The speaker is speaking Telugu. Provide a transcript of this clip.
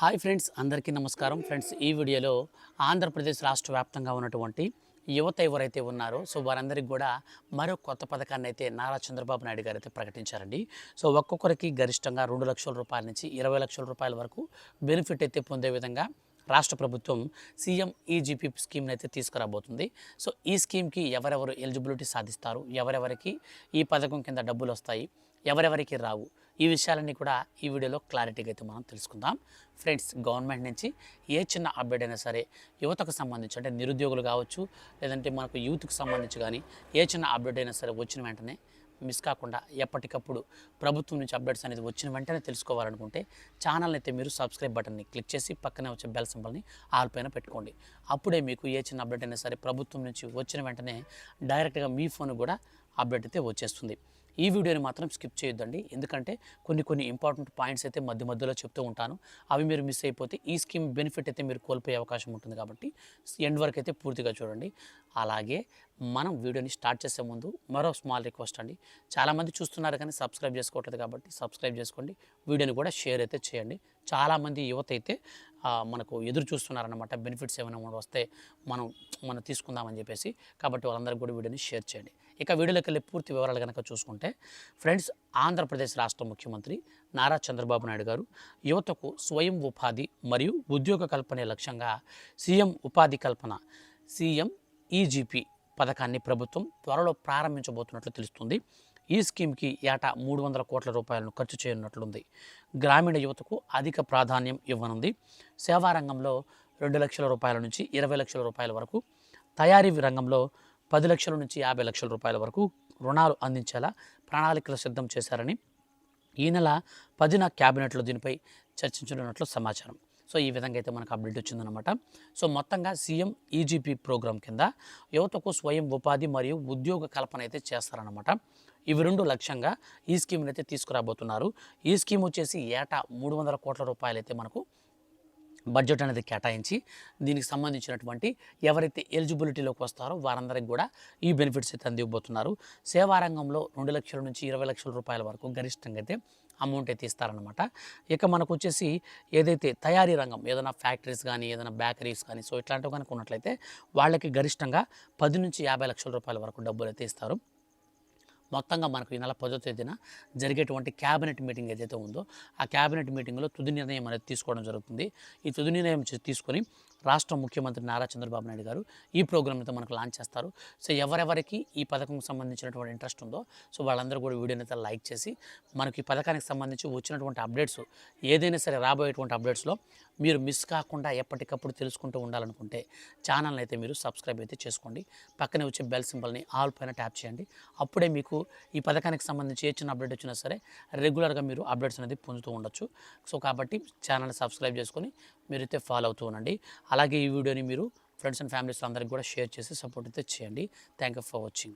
హాయ్ ఫ్రెండ్స్ అందరికీ నమస్కారం. ఫ్రెండ్స్ ఈ వీడియోలో ఆంధ్రప్రదేశ్ రాష్ట్ర వ్యాప్తంగా ఉన్నటువంటి యువత ఎవరైతే ఉన్నారో సో వారందరికీ కూడా మరో కొత్త పథకాన్ని అయితే నారా చంద్రబాబు నాయుడు గారు అయితే ప్రకటించారండి. సో ఒక్కొక్కరికి గరిష్టంగా రెండు లక్షల రూపాయల నుంచి ఇరవై లక్షల రూపాయల వరకు బెనిఫిట్ అయితే పొందే విధంగా రాష్ట్ర ప్రభుత్వం సీఎం ఈజీపీ స్కీమ్ని అయితే తీసుకురాబోతుంది. సో ఈ స్కీమ్కి ఎవరెవరు ఎలిజిబిలిటీ సాధిస్తారు? ఎవరెవరికి ఈ పథకం కింద డబ్బులు వస్తాయి? ఎవరెవరికి రావు? ఈ విషయాలన్నీ కూడా ఈ వీడియోలో క్లారిటీగా అయితే మనం తెలుసుకుందాం. ఫ్రెండ్స్ గవర్నమెంట్ నుంచి ఏ చిన్న అప్డేట్ అయినా సరే యువతకు సంబంధించి అంటే నిరుద్యోగులు కావచ్చు లేదంటే మనకు యూత్కి సంబంధించి కానీ ఏ చిన్న అప్డేట్ అయినా సరే వచ్చిన వెంటనే మిస్ కాకుండా ఎప్పటికప్పుడు ప్రభుత్వం నుంచి అప్డేట్స్ అనేది వచ్చిన వెంటనే తెలుసుకోవాలనుకుంటే ఛానల్ అయితే మీరు సబ్స్క్రైబ్ బటన్ని క్లిక్ చేసి పక్కనే వచ్చే బెల్ సింబల్ని ఆల్ పైన పెట్టుకోండి. అప్పుడే మీకు ఏ చిన్న అప్డేట్ అయినా సరే ప్రభుత్వం నుంచి వచ్చిన వెంటనే డైరెక్ట్గా మీ ఫోన్ కూడా అప్డేట్ అయితే వచ్చేస్తుంది. ఈ వీడియోని మాత్రం స్కిప్ చేయొద్దండి. ఎందుకంటే కొన్ని కొన్ని ఇంపార్టెంట్ పాయింట్స్ అయితే మధ్య మధ్యలో చెప్తూ ఉంటాను. అవి మీరు మిస్ అయిపోతే ఈ స్కీమ్ బెనిఫిట్ అయితే మీరు కోల్పోయే అవకాశం ఉంటుంది కాబట్టి ఎండ్ వరకు అయితే పూర్తిగా చూడండి. అలాగే మనం వీడియోని స్టార్ట్ చేసే ముందు మరో స్మాల్ రిక్వెస్ట్ అండి. చాలామంది చూస్తున్నారు కానీ సబ్స్క్రైబ్ చేసుకోవట్లేదు కాబట్టి సబ్స్క్రైబ్ చేసుకోండి. వీడియోని కూడా షేర్ అయితే చేయండి. చాలామంది యువత అయితే మనకు ఎదురు చూస్తున్నారన్నమాట. బెనిఫిట్స్ ఏమైనా వస్తే మనం మనం తీసుకుందామని చెప్పేసి. కాబట్టి వాళ్ళందరికీ కూడా వీడియోని షేర్ చేయండి. ఇక వీడియోలోకి వెళ్ళి పూర్తి వివరాలు కనుక చూసుకుంటే ఫ్రెండ్స్ ఆంధ్రప్రదేశ్ రాష్ట్ర ముఖ్యమంత్రి నారా చంద్రబాబు నాయుడు గారు యువతకు స్వయం ఉపాధి మరియు ఉద్యోగ కల్పనే లక్ష్యంగా సీఎం ఉపాధి కల్పన సీఎం ఈజీపీ పథకాన్ని ప్రభుత్వం త్వరలో ప్రారంభించబోతున్నట్లు తెలుస్తుంది. ఈ స్కీమ్కి ఏటా మూడు వందల కోట్ల రూపాయలను ఖర్చు చేయనున్నట్లుంది. గ్రామీణ యువతకు అధిక ప్రాధాన్యం ఇవ్వనుంది. సేవా రంగంలో రెండు లక్షల రూపాయల నుంచి ఇరవై లక్షల రూపాయల వరకు తయారీ రంగంలో పది లక్షల నుంచి యాభై లక్షల రూపాయల వరకు రుణాలు అందించేలా ప్రణాళికలు సిద్ధం చేశారని ఈ నెల పదిన క్యాబినెట్లో దీనిపై చర్చించనున్నట్లు సమాచారం. సో ఈ విధంగా అయితే మనకు అప్డేట్ వచ్చిందనమాట సో మొత్తంగా సీఎం ఈజీపీ ప్రోగ్రాం కింద యువతకు స్వయం ఉపాధి మరియు ఉద్యోగ కల్పన అయితే చేస్తారనమాట ఇవి రెండు లక్ష్యంగా ఈ స్కీమ్ని అయితే తీసుకురాబోతున్నారు. ఈ స్కీమ్ వచ్చేసి ఏటా మూడు వందల కోట్ల రూపాయలు అయితే మనకు బడ్జెట్ అనేది కేటాయించి దీనికి సంబంధించినటువంటి ఎవరైతే ఎలిజిబిలిటీలోకి వస్తారో వారందరికి కూడా ఈ బెనిఫిట్స్ అయితే అందివ్వబోతున్నారు. సేవా రంగంలో రెండు లక్షల నుంచి ఇరవై లక్షల రూపాయల వరకు గరిష్టంగా అయితే అమౌంట్ అయితే ఇస్తారనమాట ఇక మనకు వచ్చేసి ఏదైతే తయారీ రంగం ఏదైనా ఫ్యాక్టరీస్ కానీ ఏదైనా బేకరీస్ కానీ సో ఇట్లాంటివి కనుక ఉన్నట్లయితే వాళ్ళకి గరిష్టంగా పది నుంచి యాభై లక్షల రూపాయల వరకు డబ్బులు అయితే ఇస్తారు. మొత్తంగా మనకు ఈ నెల పదో తేదీన జరిగేటువంటి క్యాబినెట్ మీటింగ్ ఏదైతే ఉందో ఆ క్యాబినెట్ మీటింగ్లో తుది నిర్ణయం అనేది తీసుకోవడం జరుగుతుంది. ఈ తుది నిర్ణయం తీసుకొని రాష్ట్ర ముఖ్యమంత్రి నారా చంద్రబాబు నాయుడు గారు ఈ ప్రోగ్రామ్ అయితే మనకు లాంచ్ చేస్తారు. సో ఎవరెవరికి ఈ పథకంకి సంబంధించినటువంటి ఇంట్రెస్ట్ ఉందో సో వాళ్ళందరూ కూడా వీడియోని అయితే లైక్ చేసి మనకి ఈ పథకానికి సంబంధించి వచ్చినటువంటి అప్డేట్స్ ఏదైనా సరే రాబోయేటువంటి అప్డేట్స్లో మీరు మిస్ కాకుండా ఎప్పటికప్పుడు తెలుసుకుంటూ ఉండాలనుకుంటే ఛానల్ని అయితే మీరు సబ్స్క్రైబ్ అయితే చేసుకోండి. పక్కనే వచ్చే బెల్ సింబల్ని ఆల్ పైన ట్యాప్ చేయండి. అప్పుడే మీకు ఈ పథకానికి సంబంధించి ఏ చిన్న అప్డేట్ వచ్చినా సరే రెగ్యులర్గా మీరు అప్డేట్స్ అనేది పొందుతూ ఉండొచ్చు. సో కాబట్టి ఛానల్ని సబ్స్క్రైబ్ చేసుకొని మీరైతే ఫాలో అవుతూ ఉండండి. అలాగే ఈ వీడియోని మీరు ఫ్రెండ్స్ అండ్ ఫ్యామిలీస్ అందరికి కూడా షేర్ చేసి సపోర్ట్ అయితే చేయండి. Thank you for watching.